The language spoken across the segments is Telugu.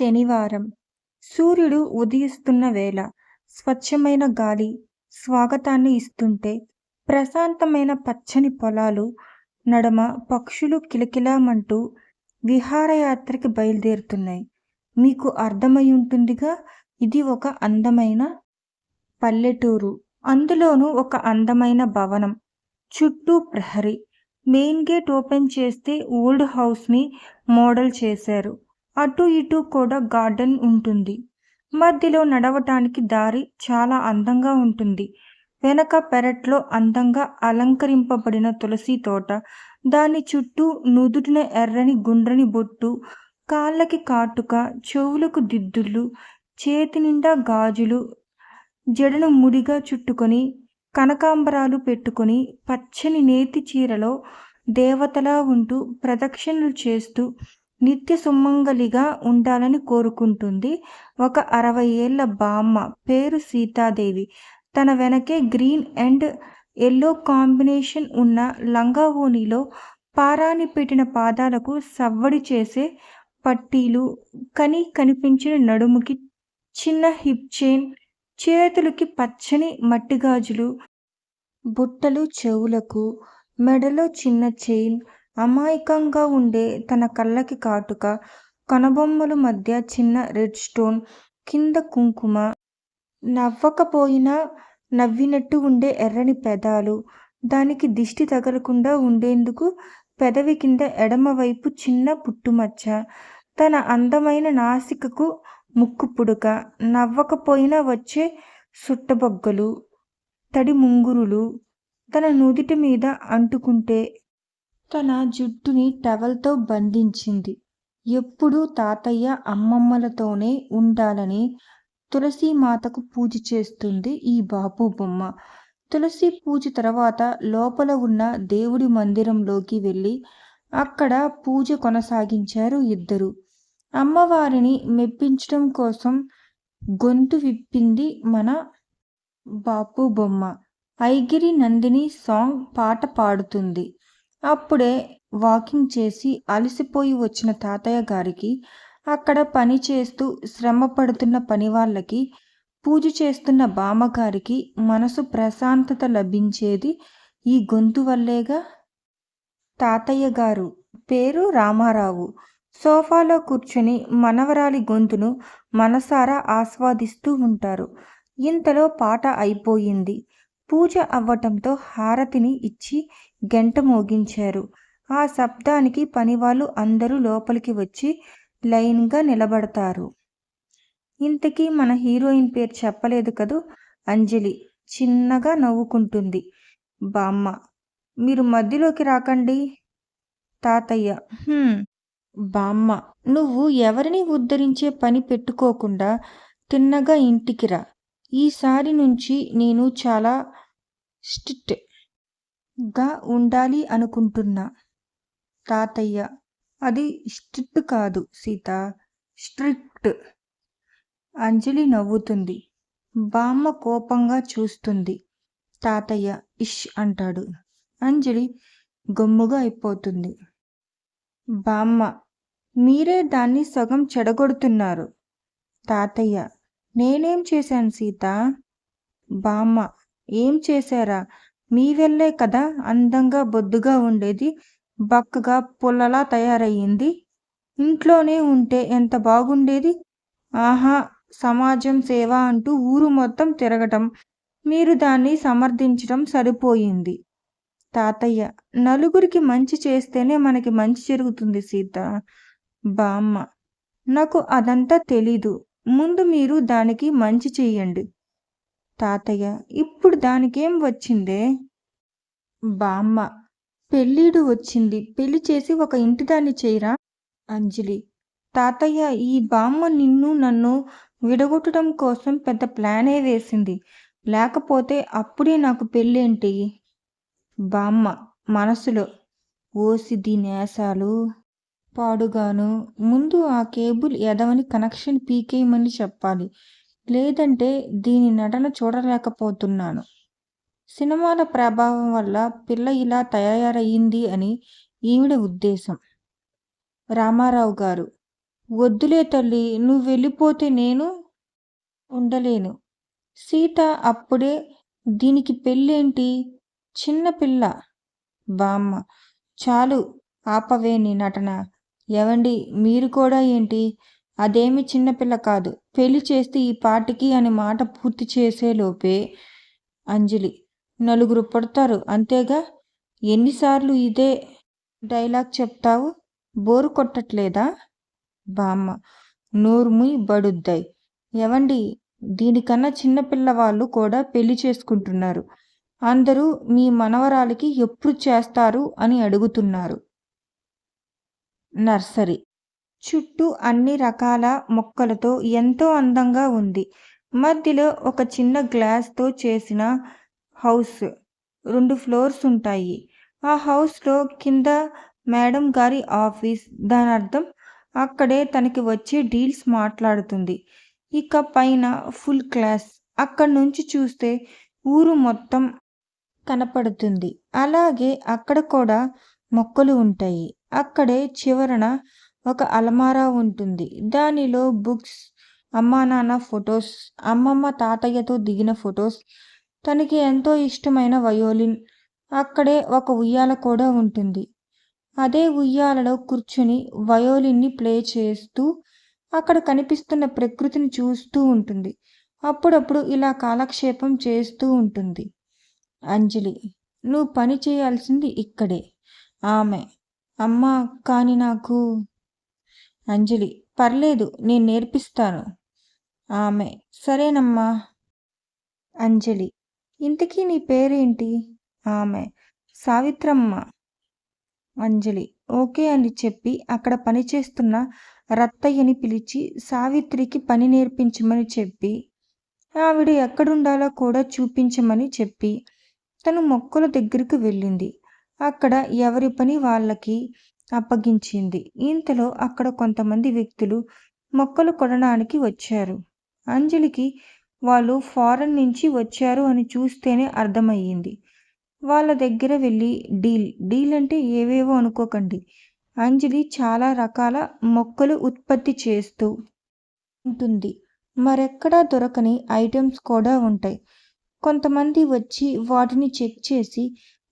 శనివారం. సూర్యుడు ఉదయిస్తున్న వేళ స్వచ్ఛమైన గాలి స్వాగతాన్ని ఇస్తుంటే ప్రశాంతమైన పచ్చని పొలాలు నడమ పక్షులు కిలకిలామంటూ విహారయాత్రకి బయలుదేరుతున్నాయి. మీకు అర్థమై ఉంటుందిగా ఇది ఒక అందమైన పల్లెటూరు. అందులోనూ ఒక అందమైన భవనం. చుట్టూ ప్రహరీ. మెయిన్ గేట్ ఓపెన్ చేస్తే ఓల్డ్ హౌస్ని మోడల్ చేశారు. అటు ఇటు కూడా గార్డెన్ ఉంటుంది. మధ్యలో నడవటానికి దారి చాలా అందంగా ఉంటుంది. వెనక పెరట్లో అందంగా అలంకరింపబడిన తులసి తోట. దాని చుట్టూ నుదుటిన ఎర్రని గుండ్రని బొట్టు కాళ్ళకి కాటుక చెవులకు దిద్దుళ్ళు చేతి నిండా గాజులు జడను ముడిగా చుట్టుకొని కనకాంబరాలు పెట్టుకొని పచ్చని నేతి చీరలో దేవతలా ఉంటూ ప్రదక్షిణలు చేస్తూ నిత్య సుమంగలిగా ఉండాలని కోరుకుంటుంది. ఒక అరవై ఏళ్ళ బామ్మ పేరు సీతాదేవి. తన వెనకే గ్రీన్ అండ్ ఎల్లో కాంబినేషన్ ఉన్న లంగా ఓణిలో పారాని పెట్టిన పాదాలకు సవ్వడి చేసే పట్టీలు కని కనిపించిన నడుముకి చిన్న హిప్ చైన్ చేతులకి పచ్చని మట్టి గాజులు బుట్టలు చెవులకు మెడలో చిన్న చైన్ అమాయకంగా ఉండే తన కళ్ళకి కాటుక కనుబొమ్మల మధ్య చిన్న రెడ్ స్టోన్ కింద కుంకుమ నవ్వకపోయినా నవ్వినట్టు ఉండే ఎర్రని పెదాలు. దానికి దిష్టి తగలకుండా ఉండేందుకు పెదవి కింద ఎడమవైపు చిన్న పుట్టుమచ్చ తన అందమైన నాసికకు ముక్కు పుడక నవ్వకపోయినా వచ్చే సుట్టబొగ్గలు తడి ముంగురులు. తన నుదిటి మీద అంటుకుంటే తన జుట్టుని టవల్తో బంధించింది. ఎప్పుడూ తాతయ్య అమ్మమ్మలతోనే ఉండాలని తులసి మాతకు పూజ చేస్తుంది ఈ బాపు బొమ్మ. తులసి పూజ తర్వాత లోపల ఉన్న దేవుడి మందిరంలోకి వెళ్ళి అక్కడ పూజ కొనసాగించారు ఇద్దరు. అమ్మవారిని మెప్పించడం కోసం గొంతు విప్పింది మన బాపు బొమ్మ. ఐగిరి నందిని సాంగ్ పాట పాడుతుంది. అప్పుడే వాకింగ్ చేసి అలసిపోయి వచ్చిన తాతయ్య గారికి అక్కడ పని చేస్తూ శ్రమ పడుతున్న పని వాళ్ళకి పూజ చేస్తున్న బామ్మగారికి మనసు ప్రశాంతత లభించేది ఈ గొంతు వల్లేగా? తాతయ్య గారు పేరు రామారావు. సోఫాలో కూర్చొని మనవరాలి గొంతును మనసారా ఆస్వాదిస్తూ ఉంటారు. ఇంతలో పాట అయిపోయింది. పూజ అవ్వటంతో హారతిని ఇచ్చి గంట మోగించారు. ఆ శబ్దానికి పనివాళ్ళు అందరూ లోపలికి వచ్చి లైన్గా నిలబడతారు. ఇంతకీ మన హీరోయిన్ పేరు చెప్పలేదు కదూ? అంజలి చిన్నగా నవ్వుకుంటుంది. బామ్మ మీరు మధ్యలోకి రాకండి. తాతయ్య బామ్మ నువ్వు ఎవరిని ఉద్ధరించే పని పెట్టుకోకుండా తిన్నగా ఇంటికి రా. ఈసారి నుంచి నేను చాలా గా ఉండాలి అనుకుంటున్నా. తాతయ్య అది స్ట్రిక్ట్ కాదు సీత. స్ట్రిక్ట్. అంజలి నవ్వుతుంది. బామ్మ కోపంగా చూస్తుంది. తాతయ్య ఇష్ అంటాడు. అంజలి గమ్ముగా అయిపోతుంది. బామ్మ మీరే దాన్ని సగం చెడగొడుతున్నారు. తాతయ్య నేనేం చేశాను సీత? బామ్మ ఏం చేశారా? మీ వెళ్ళే కదా అందంగా బొద్దుగా ఉండేది బక్కగా పుల్లలా తయారయ్యింది. ఇంట్లోనే ఉంటే ఎంత బాగుండేది. ఆహా సమాజం సేవ అంటూ ఊరు మొత్తం తిరగటం. మీరు దాన్ని సమర్థించడం సరిపోయింది. తాతయ్య నలుగురికి మంచి చేస్తేనే మనకి మంచి జరుగుతుంది సీత. బామ్మ నాకు అదంతా తెలీదు. ముందు మీరు దానికి మంచి చెయ్యండి తాతయ్య ఇప్పుడు దానికేం వచ్చిందే? బామ్మ. పెళ్ళీడు వచ్చింది. పెళ్ళి చేసి ఒక ఇంటి దాన్ని చేయరా? అంజలి. తాతయ్య ఈ బామ్మ నిన్ను నన్ను విడగొట్టడం కోసం పెద్ద ప్లానే వేసింది. లేకపోతే అప్పుడే నాకు పెళ్ళేంటి? బామ్మ మనసులో. ఓసి దీనేసాలు పాడుగాను. ముందు ఆ కేబుల్ ఎదవని కనెక్షన్ పీకేయమని చెప్పాలి. లేదంటే దీని నటన చూడలేకపోతున్నాను. సినిమాల ప్రభావం వల్ల పిల్ల ఇలా తయారయ్యింది అని ఈవిడ ఉద్దేశం. రామారావు గారు వద్దులే తల్లి నువ్వు వెళ్ళిపోతే నేను ఉండలేను. సీత అప్పుడే దీనికి పెళ్ళేంటి? చిన్నపిల్ల బామ్మ చాలు ఆపవే నీ నటన. ఎవండి మీరు కూడా ఏంటి? అదేమి చిన్నపిల్ల కాదు. పెళ్ళి చేస్తే ఈ పాటికి అనే మాట పూర్తి చేసేలోపే అంజలి నలుగురు పడతారు. అంతేగా? ఎన్నిసార్లు ఇదే డైలాగ్ చెప్తావు? బోరు కొట్టట్లేదా? బామ్మ నోరుముయ్ బడుద్దాయి. ఎవండి దీనికన్నా చిన్నపిల్లవాళ్ళు కూడా పెళ్ళి చేసుకుంటున్నారు. అందరూ మీ మనవరాలికి ఎప్పుడు చేస్తారు అని అడుగుతున్నారు. నర్సరీ. చుట్టూ అన్ని రకాల మొక్కలతో ఎంతో అందంగా ఉంది. మధ్యలో ఒక చిన్న గ్లాస్తో చేసిన హౌస్ రెండు ఫ్లోర్స్ ఉంటాయి. ఆ హౌస్లో కింద మేడం గారి ఆఫీస్. దాని అర్థం అక్కడే తనకి వచ్చే డీల్స్ మాట్లాడుతుంది. ఇక పైన ఫుల్ క్లాస్. అక్కడి నుంచి చూస్తే ఊరు మొత్తం కనపడుతుంది. అలాగే అక్కడ కూడా మొక్కలు ఉంటాయి. అక్కడే చివరన ఒక అలమారా ఉంటుంది. దానిలో బుక్స్ అమ్మా నాన్న ఫొటోస్ అమ్మమ్మ తాతయ్యతో దిగిన ఫొటోస్ తనకి ఎంతో ఇష్టమైన వయోలిన్. అక్కడే ఒక ఉయ్యాల కూడా ఉంటుంది. అదే ఉయ్యాలలో కూర్చుని వయోలిన్ని ప్లే చేస్తూ అక్కడ కనిపిస్తున్న ప్రకృతిని చూస్తూ ఉంటుంది. అప్పుడప్పుడు ఇలా కాలక్షేపం చేస్తూ ఉంటుంది. అంజలి నువ్వు పని చేయాల్సింది ఇక్కడే. ఆమె అమ్మా కానీ నాకు. అంజలి పర్లేదు నేను నేర్పిస్తాను. ఆమె సరేనమ్మా. అంజలి ఇంతకీ నీ పేరేంటి? ఆమె. సావిత్రమ్మ. అంజలి. ఓకే అని చెప్పి అక్కడ పనిచేస్తున్న రత్తయ్యని పిలిచి సావిత్రికి పని నేర్పించమని చెప్పి ఆవిడ ఎక్కడుండాలో కూడా చూపించమని చెప్పి తను మొక్కల దగ్గరకు వెళ్ళింది. అక్కడ ఎవరి పని వాళ్ళకి అప్పగించింది. ఇంతలో అక్కడ కొంతమంది వ్యక్తులు మొక్కలు కొనడానికి వచ్చారు. అంజలికి వాళ్ళు ఫారెన్ నుంచి వచ్చారు అని చూస్తేనే అర్థమయ్యింది. వాళ్ళ దగ్గర వెళ్ళి డీల్. డీల్ అంటే ఏవేవో అనుకోకండి. అంజలి చాలా రకాల మొక్కలు ఉత్పత్తి చేస్తూ ఉంటుంది. మరెక్కడా దొరకని ఐటమ్స్ కూడా ఉంటాయి. కొంతమంది వచ్చి వాటిని చెక్ చేసి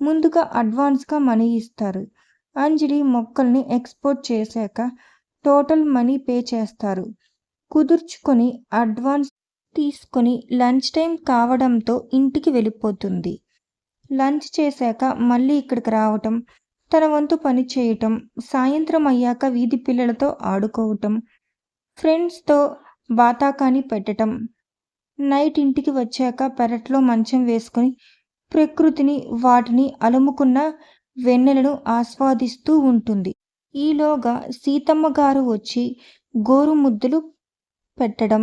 ముందుగా అడ్వాన్స్గా మనీ ఇస్తారు. అంజలి మొక్కల్ని ఎక్స్పోర్ట్ చేశాక టోటల్ మనీ పే చేస్తారు. కుదుర్చుకొని అడ్వాన్స్ తీసుకొని లంచ్ టైం కావడంతో ఇంటికి వెళ్ళిపోతుంది. లంచ్ చేశాక మళ్ళీ ఇక్కడికి రావటం తన వంతు పని చేయటం సాయంత్రం అయ్యాక వీధి పిల్లలతో ఆడుకోవటం ఫ్రెండ్స్తో బాతాకాని పెట్టటం. నైట్ ఇంటికి వచ్చాక పెరట్లో మంచం వేసుకొని ప్రకృతిని వాటిని అలుముకున్న వెన్నెలను ఆస్వాదిస్తూ ఉంటుంది. ఈలోగా సీతమ్మ గారు వచ్చి గోరు ముద్దలు పెట్టడం.